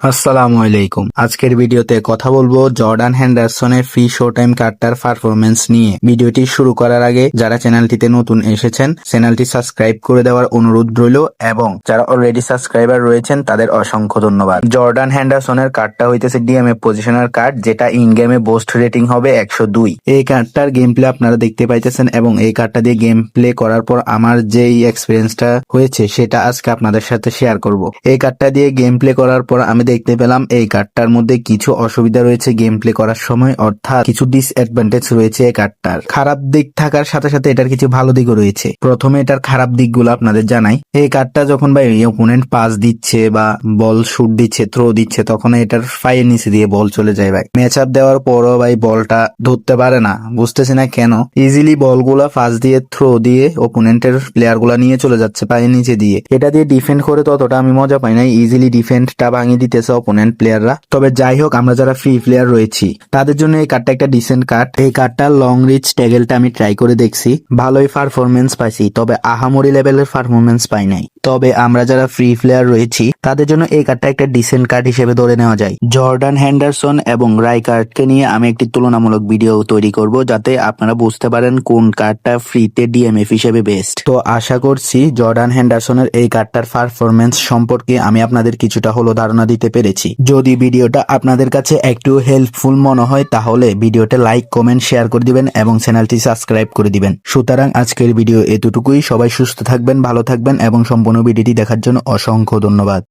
আসসালামু আলাইকুম। আজকের ভিডিওতে কথা বলব জর্ডান হ্যান্ডারসনের ফ্রি শো টাইম কার্ডটার পারফরমেন্স নিয়ে। ভিডিওটি শুরু করার আগে যারা চ্যানেলটিতে নতুন এসেছেন, চ্যানেলটি সাবস্ক্রাইব করে দেওয়ার অনুরোধ রইল এবং যারা অলরেডি সাবস্ক্রাইবার রয়েছেন, তাদের অসংখ্য ধন্যবাদ। জর্ডান হ্যান্ডারসনের কার্ডটা হইতেছে ডিএমএ পজিশনার কার্ড যেটা ইন গেমে বোস্ট রেটিং হবে একশো দুই। এই কার্ডটার গেম প্লে আপনারা দেখতে পাইতেছেন এবং এই কার্ডটা দিয়ে গেম প্লে করার পর আমার যেই এক্সপিরিয়েন্সটা হয়েছে, সেটা আজকে আপনাদের সাথে শেয়ার করব। এই কার্ডটা দিয়ে গেম প্লে করার পর আমি দেখতে পেলাম এই কার্ডটার মধ্যে কিছু অসুবিধা রয়েছে গেম প্লে করার সময়, অর্থাৎ কিছু ডিসঅ্যাডভান্টেজ রয়েছে এই কার্ডটার। খারাপ দিক থাকার সাথে সাথে এটার কিছু ভালো দিকও রয়েছে। প্রথমে এটার খারাপ দিকগুলো আপনাদের জানাই। এই কার্ডটা যখন ভাই ওপোনেন্ট পাস দিচ্ছে বা বল শুট দিচ্ছে থ্রো দিচ্ছে, তখন এটার পায়ের নিচে দিয়ে বল চলে যায় ভাই। ম্যাচ আপ দেওয়ার পরও ভাই বলটা ধরতে পারে না। বুঝতেছি না কেন? ইজিলি বলগুলা ফাঁস দিয়ে থ্রো দিয়ে ওপোনেন্টের প্লেয়ারগুলা নিয়ে চলে যাচ্ছে পায়ের নিচে দিয়ে। এটা দিয়ে ডিফেন্ড করে ততটা আমি মজা পাই না ইজিলি ডিফেন্ডটা ভাঙিয়ে দিতেছে অপোনেন্ট প্লেয়াররা তবে যাই হোক আমরা যারা ফ্রি প্লেয়ার রয়েছি, তাদের জন্য এই কার্ডটা একটা ডিসেন্ট কার্ড এই কার্ডটার লং রিচ ট্যাগেলটা আমি ট্রাই করে দেখছি। ভালোই পারফরমেন্স পাইছি, তবে আহামরি লেভেলের পারফরমেন্স পাই নাই। তবে আমরা যারা ফ্রি প্লেয়ার রয়েছি, তাদের জন্য এই কার্ডটা একটা ডিসেন্ট কার্ড হিসেবে ধরে নেওয়া যায়। জর্ডান হ্যান্ডারসন এবং রাই কার্ডকে নিয়ে আমি একটি তুলনামূলক ভিডিও তৈরি করব, যাতে আপনারা বুঝতে পারেন কোন কার্ডটা ফ্রিতে ডিএমএফ হিসেবে বেস্ট তো আশা করছি জর্ডান হ্যান্ডারসনের এই কার্ডটার পারফরমেন্স সম্পর্কে আমি আপনাদের কিছুটা হলো ধারণা দিতে পেরেছি। যদি ভিডিওটা আপনাদের কাছে একটু হেল্পফুল মনে হয়, তাহলে ভিডিওটা লাইক কমেন্ট শেয়ার করে দিবেন এবং চ্যানেলটি সাবস্ক্রাইব করে দিবেন। সুতরাং আজকের ভিডিও এতটুকুই। সবাই সুস্থ থাকবেন, ভালো থাকবেন এবং সম্পূর্ণ ভিডিওটি দেখার জন্য অসংখ্য ধন্যবাদ।